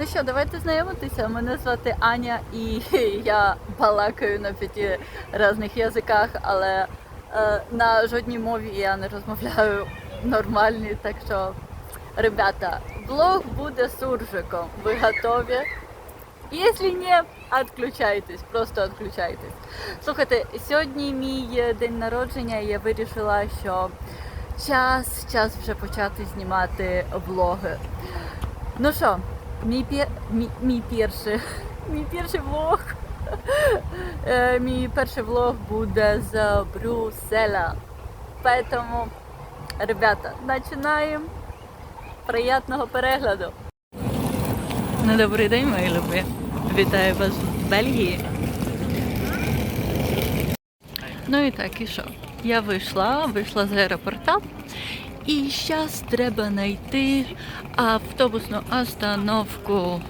Ну що, давайте знайомитися. Мене звати Аня і я балакаю на п'яти різних язиках, але е, на жодній мові я не розмовляю нормальні. Так що, ребята, блог буде суржиком. Ви готові? Якщо ні, відключайтесь, просто відключайтесь. Слухайте, сьогодні мій день народження, і я вирішила, що час, час вже почати знімати влоги. Ну що, мій, пє... мій, мій перший, мій перший влог. Е, Мій перший влог буде з Брюсселя. Поэтому, ребята, починаємо. Приятного перегляду. Ну, добрий день, мої любі. Вітаю вас в Бельгії. Ну і так, і що? Я вийшла, вийшла з аеропорта. І зараз треба знайти автобусну остановку,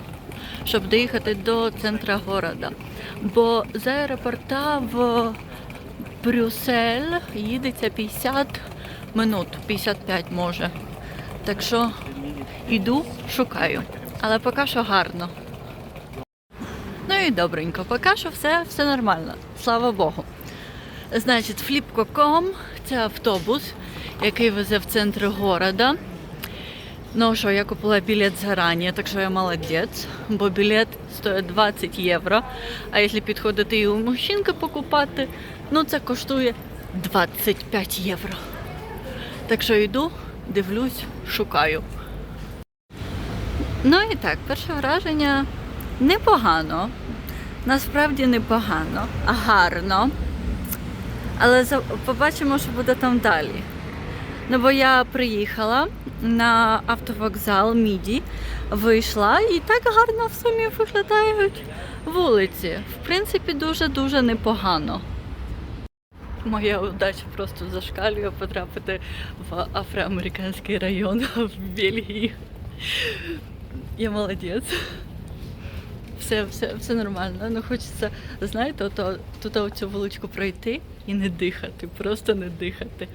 щоб доїхати до центра города. Бо з аеропорта в Брюссель їдеться 50 минут, 55 може. Так що йду, шукаю. Але поки що гарно. Ну і добренько, поки що все, все нормально. Слава Богу. Значить, Flipco.com – це автобус, який везе в центр города. Ну що, я купила білет зарані, так що я молодець, бо білет стоїть 20 євро. А якщо підходити і у мужчинки покупати, ну це коштує 25 євро. Так що йду, дивлюсь, шукаю. Ну і так, перше враження непогано. Насправді непогано, а гарно. Але побачимо, що буде там далі. Ну, бо я приїхала на автовокзал Міді, вийшла і так гарно в сумі виглядають вулиці. В принципі, дуже-дуже непогано. Моя удача просто зашкалює потрапити в афроамериканський район в Бельгії. Я молодець. Все, все, все нормально. Ну хочеться, знаєте, ото, тут оцю вуличку пройти і не дихати, просто не дихати.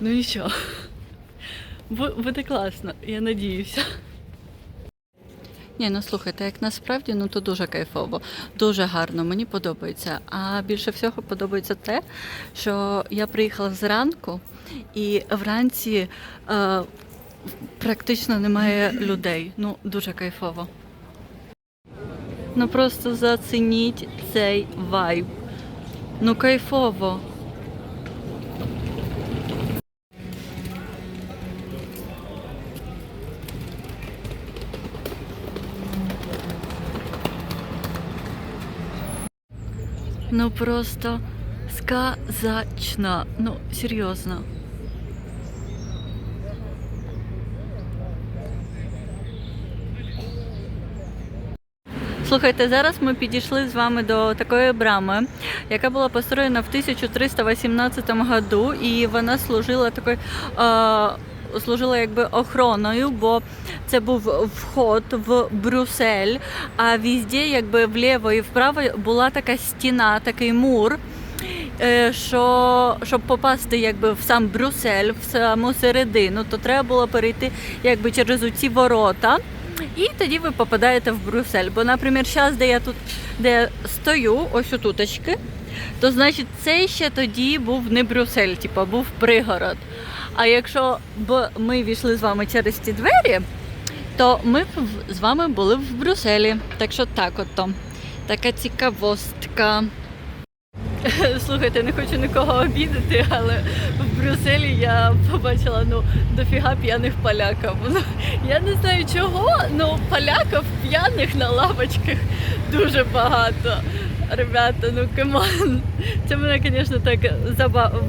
Ну і що? Буде класно, я надіюся. Ні, ну слухайте, як насправді, ну то дуже кайфово, дуже гарно, мені подобається. А більше всього подобається те, що я приїхала зранку і вранці е, практично немає людей. Ну, дуже кайфово. Ну просто зацініть цей вайб. Ну кайфово. Ну просто сказачно. Ну, серйозно. Слухайте, зараз ми підійшли з вами до такої брами, яка була построєна в 1318 году, і вона служила такою. Е, Служила якби охороною, бо це був вход в Брюссель, а везде, якби вліво і вправо була така стіна, такий мур. е, Що щоб попасти якби в сам Брюссель, в саму середину, то треба було перейти якби через ці ворота. І тоді ви попадаєте в Брюссель. Бо, наприклад, зараз, де я тут де я стою, ось отуточки, то значить це ще тоді був не Брюссель, типу, був пригород. А якщо б ми війшли з вами через ці двері, то ми б з вами були в Брюсселі. Так що так от то. Така цікавостка. Слухайте, не хочу нікого обідати, але в Брюсселі я побачила ну дофіга п'яних поляків. Ну, я не знаю чого, але поляків п'яних на лавочках дуже багато. Ребята, ну камон. Це мене, звісно, так забав...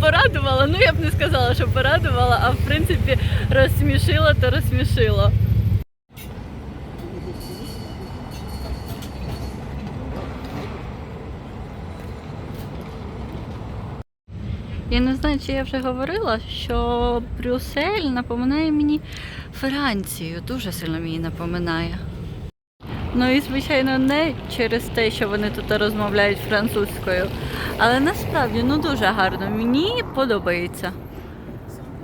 порадувало. Ну я б не сказала, що порадувало, а в принципі розсмішило, то розсмішило. Я не знаю, чи я вже говорила, що Брюссель напоминає мені Францію. Дуже сильно мені напоминає. Ну і звичайно не через те, що вони тут розмовляють французькою. Але насправді ну дуже гарно. Мені подобається.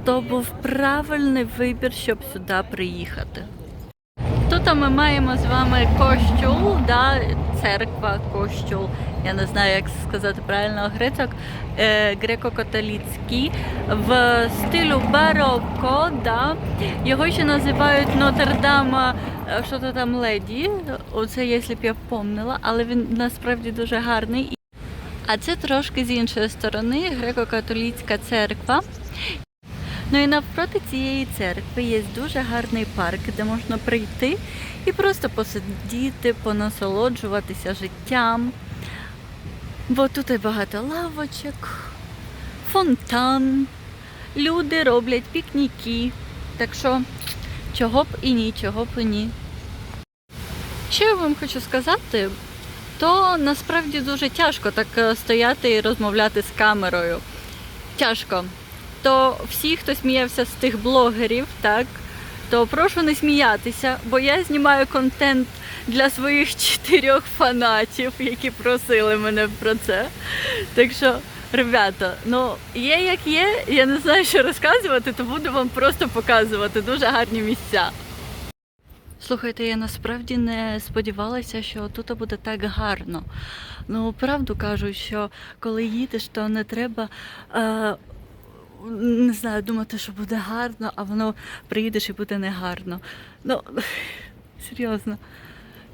То був правильний вибір, щоб сюди приїхати. Тут ми маємо з вами кощул, да, церква, кощул. Я не знаю, як сказати правильно грецьок, е, греко-католицький в стилю бароко. Да. Його ще називають Нотр-Дам, е, що то там леді. Оце, якщо б я помнила, але він насправді дуже гарний. А це трошки з іншої сторони греко-католицька церква. Ну і навпроти цієї церкви є дуже гарний парк, де можна прийти і просто посидіти, понасолоджуватися життям. Бо тут і багато лавочок, фонтан, люди роблять пікніки. Так що чого б і ні, чого б і ні. Що я вам хочу сказати, то насправді дуже тяжко так е, стояти і розмовляти з камерою. Тяжко. То всі, хто сміявся з тих блогерів, так, то прошу не сміятися, бо я знімаю контент для своїх чотирьох фанатів, які просили мене про це. Так що, ребята, ну є як є, я не знаю, що розказувати, то буду вам просто показувати дуже гарні місця. Слухайте, я насправді не сподівалася, що тут буде так гарно. Ну, правду кажуть, що коли їдеш, то не треба. Е, не знаю, думати, що буде гарно, а воно приїдеш і буде негарно. Ну, серйозно.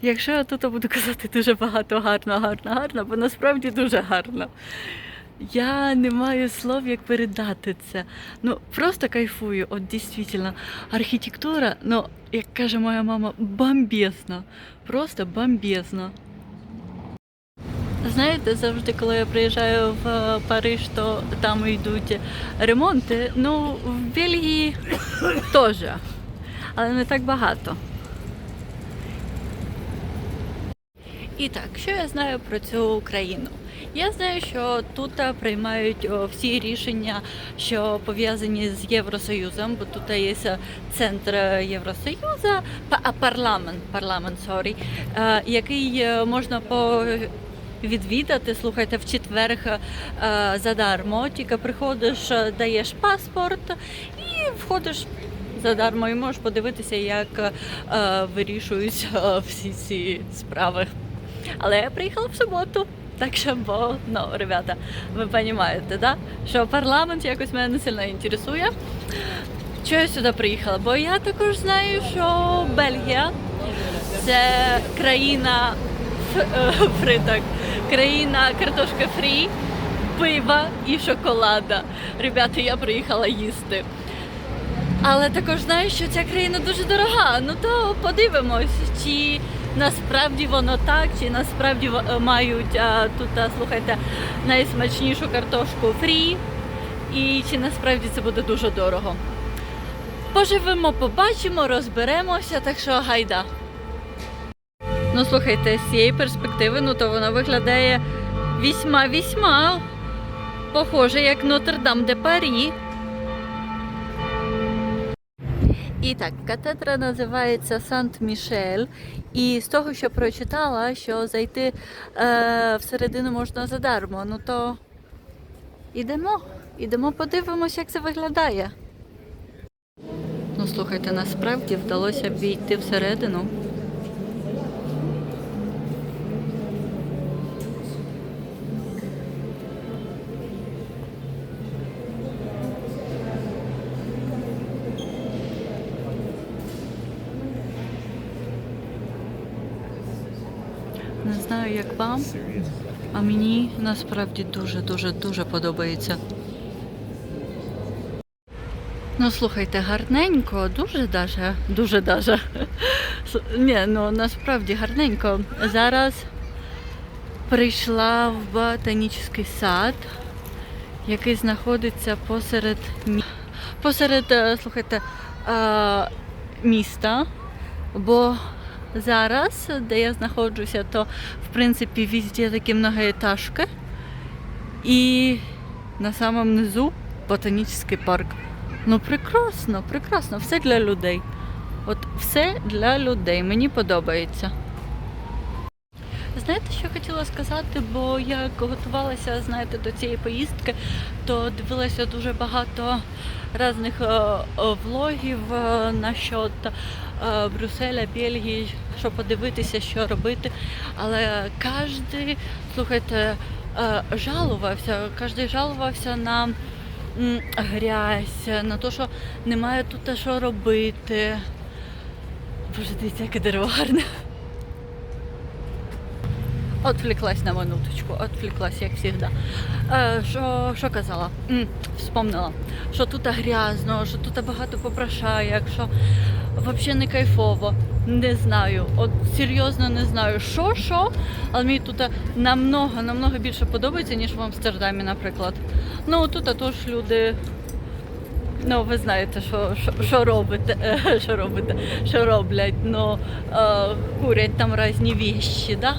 Якщо я тут буду казати дуже багато гарно, гарно, гарно, бо насправді дуже гарно. Я не маю слов, як передати це. Ну, просто кайфую, от дійсно. Архітектура, ну, як каже моя мама, бомбезна. Просто бомбезна. Знаєте, завжди, коли я приїжджаю в е, Париж, то там йдуть ремонти. Ну, в Бельгії теж, але не так багато. І так, що я знаю про цю країну? Я знаю, що тут е, приймають всі рішення, що пов'язані з Євросоюзом, бо тут є е, центр Євросоюзу, а парламент, парламент, sorry, е, який е, можна по відвідати, слухайте, в четвер е, задармо. Тільки приходиш, е, даєш паспорт і входиш задармо і можеш подивитися, як е, вирішуються всі ці справи. Але я приїхала в суботу. Так що, бо, ну, ребята, ви розумієте, да? що парламент якось мене не сильно інтересує. Чого я сюди приїхала? Бо я також знаю, що Бельгія це країна фриток, країна картошка фрі, пива і шоколада. Ребята, я приїхала їсти. Але також знаю, що ця країна дуже дорога. Ну то подивимось, чи насправді воно так, чи насправді е, мають а, тут, а, слухайте, найсмачнішу картошку фрі, і чи насправді це буде дуже дорого. Поживемо, побачимо, розберемося, так що гайда. Ну слухайте, з цієї перспективи, ну то вона виглядає вісьма-вісьма похоже, як Нотр-Дам де Парі. І так, катедра називається Сант-Мішель. І з того, що прочитала, що зайти е, всередину можна задармо. Ну то ідемо, ідемо, подивимося, як це виглядає. Ну, слухайте, насправді вдалося війти всередину. Як вам, а мені насправді дуже, дуже, дуже подобається. Ну, слухайте, гарненько, дуже даже, дуже даже. Ні, ну насправді гарненько. Зараз прийшла в ботанічний сад, який знаходиться посеред, посеред е, слухайте, е, міста. Бо зараз, де я знаходжуся, то в принципі везде такі многоетажки. І на самому низу ботанічний парк. Ну прекрасно, прекрасно, все для людей. От все для людей. Мені подобається. Знаєте, що хотіла сказати? Бо як готувалася, знаєте, до цієї поїздки, то дивилася дуже багато різних е, е, влогів е, насчет Брюсселя, Бельгії, що подивитися, що робити. Але кожен, слухайте, жалувався, кожен жалувався на грязь, на те, що немає тут що робити. Боже, дивіться, яке дерево гарне. Отвлеклась на минуточку, отвлеклась, як завжди. Е, що, що казала? М, вспомнила, що тут грязно, що тут багато попрошаєк, що взагалі не кайфово. Не знаю. От серйозно не знаю, що, що, але мені тут намного, намного більше подобається, ніж в Амстердамі, наприклад. Ну, тут теж люди. Ну, ви знаєте, що, що, що робите, що робите, що роблять, ну, е, курять там різні віщі, да?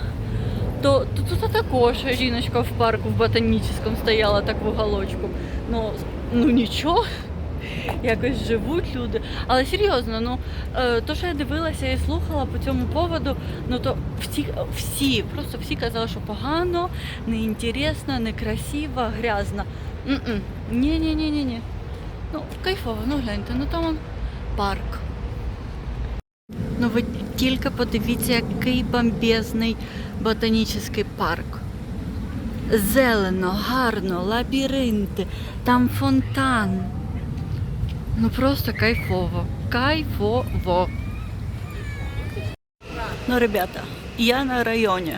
То, то тут також жіночка в парку в ботанічному стояла так в уголочку. Ну, ну нічого, якось живуть люди. Але серйозно, ну е, то, що я дивилася і слухала по цьому поводу, ну то всі, всі, просто всі казали, що погано, неінтересно, некрасиво, грязно. М-м. Ні-ні-ні-ні. Ну, кайфово, ну гляньте, ну там парк. Ну ви тільки подивіться, який бомбезний ботанічний парк. Зелено, гарно, лабіринти, там фонтан. Ну просто кайфово. Кайфово. Ну, ребята, я на районі.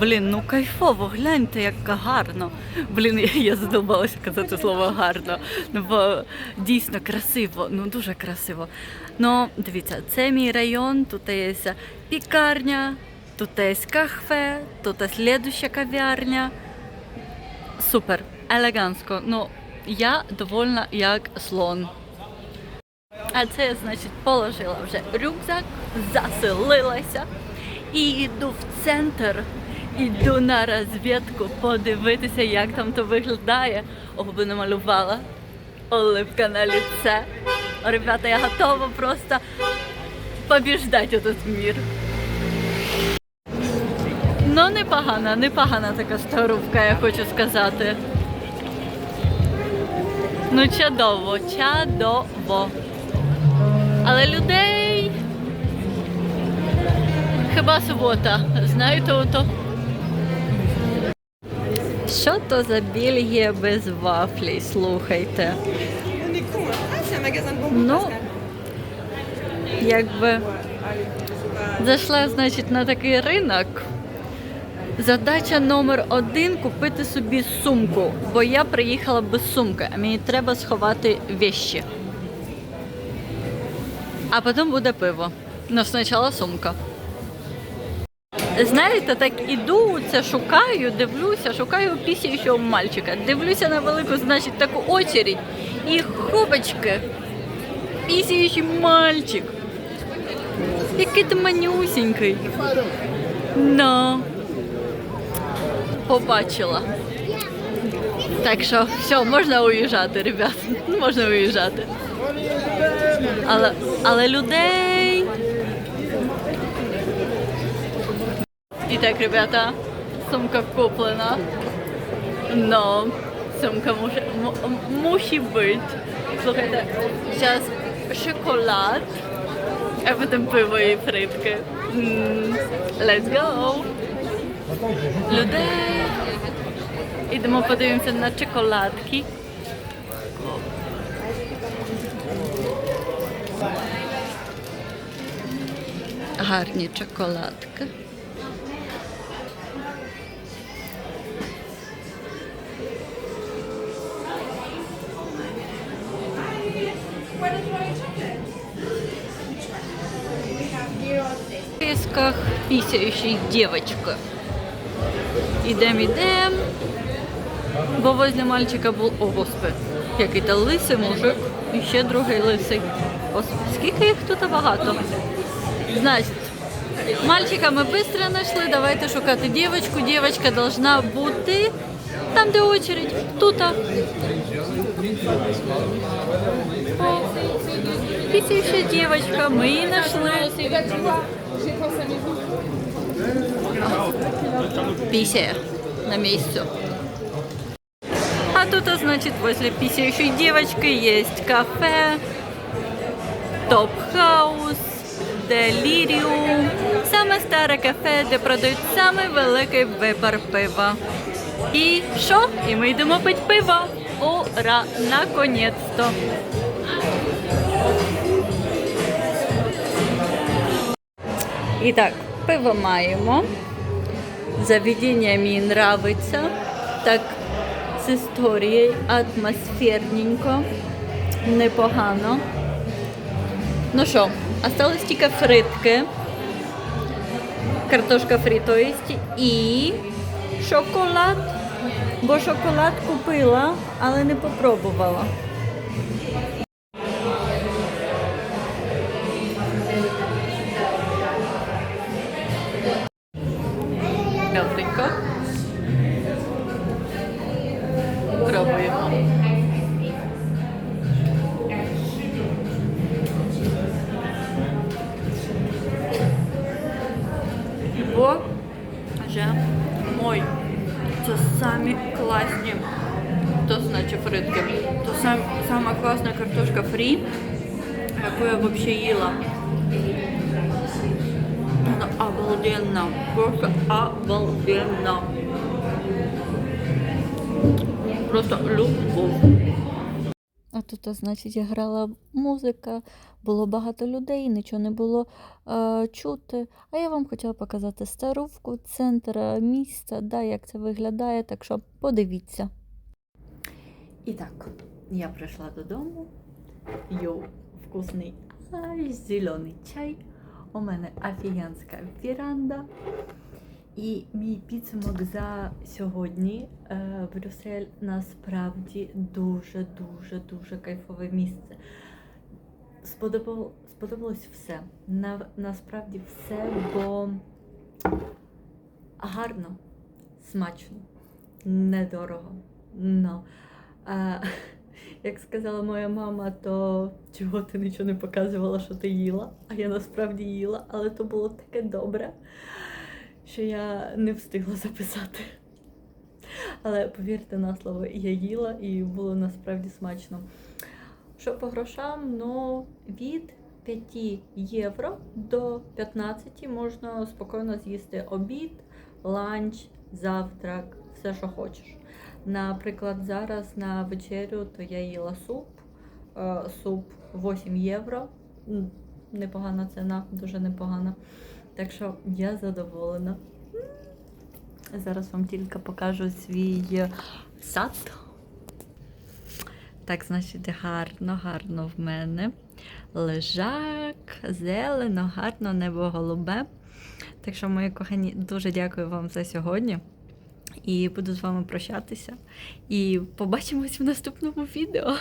Блін, ну кайфово, гляньте, як гарно. Блін, я, я задовбалася казати слово гарно. Ну, бо дійсно красиво, ну дуже красиво. Ну, дивіться, це мій район, тут є пікарня, тут є кафе, тут є слідуща кав'ярня. Супер, елегантсько. Ну, я довольна як слон. А це значить, положила вже рюкзак, заселилася і йду в центр. Іду на розвідку подивитися, як там то виглядає. Губи намалювала. Оливка на лице. Ребята, я готова просто побіждати этот мир. Ну, непогана, непогана така старувка, я хочу сказати. Ну, чадово, чадово. Але людей. Хіба субота, знаєте ото? Що то за Бельгія без вафлі, слухайте. Pascal. Якби зайшла, значить, на такий ринок. Задача номер один купити собі сумку, бо я приїхала без сумки, а мені треба сховати вещі. А потім буде пиво. Ну, спочатку сумка. Знаєте, так іду, це шукаю, дивлюся, шукаю пісяючого мальчика. Дивлюся на велику, значить, таку очередь. І хопочки. Пісяючий мальчик. Який ти манюсінький. Ну. Побачила. Так що все, можна уїжджати, ребят. Можна уїжджати. Але, але людей. І так, ребята, сумка куплена. Но сумка може, м- м- мусить бути. Слухайте, зараз шоколад, а потім пиво і фритки. М, Let's go! Людей! Ідемо подивимося на чоколадки. Гарні чоколадки. В поисках писающей девочка. Ідем, ідем. Бо возле мальчика був, о господи, який то лисий мужик і ще другий лисий. Господи, скільки їх тут багато. Значить, мальчика ми швидко знайшли, давайте шукати дівчинку. Дівчинка должна бути там, де очередь, тут. О. пісяюча дівчинка, ми її знайшли. Пісяє на місці. А тут, значит, возле писающей девочки есть кафе, топ-хаус, деліріум. Саме старе кафе, де продають самий великий вибір пива. І що? І ми йдемо пити пиво. Ура! Наконець-то! І так, пиво маємо. Заведення мені нравиться. Так, з історією, атмосферненько, непогано. Ну що, осталось тільки фритки. Картошка фрі, то і шоколад. Бо шоколад купила, але не попробувала. Фрі, яку я взагалі їла. Вона обалденна. Просто обалденна. Просто любов. А тут, значить, грала музика, було багато людей, нічого не було е, чути. А я вам хотіла показати старувку, центр міста, да, як це виглядає, так що подивіться. І так, я прийшла додому, п'ю вкусний ай, зелений чай. У мене офігенська віранда. І мій підсумок за сьогодні. Е, Брюссель насправді дуже, дуже, кайфове місце. Сподобало, сподобалось все. На, насправді все, бо гарно, смачно, недорого. No. А, як сказала моя мама, то чого ти нічого не показувала, що ти їла? А я насправді їла, але то було таке добре що я не встигла записати. Але повірте на слово, я їла і було насправді смачно. Що по грошам, ну від 5 євро до 15 можна спокійно з'їсти обід, ланч, завтрак, все, що хочеш. Наприклад, зараз на вечерю то я їла суп. Е, Суп 8 євро. Непогана ціна, дуже непогана. Так що я задоволена. Зараз вам тільки покажу свій е, сад. Так, значить, гарно, гарно в мене. Лежак, зелено, гарно, небо голубе. Так що, мої кохані, дуже дякую вам за сьогодні. І буду з вами прощатися. І побачимось в наступному відео.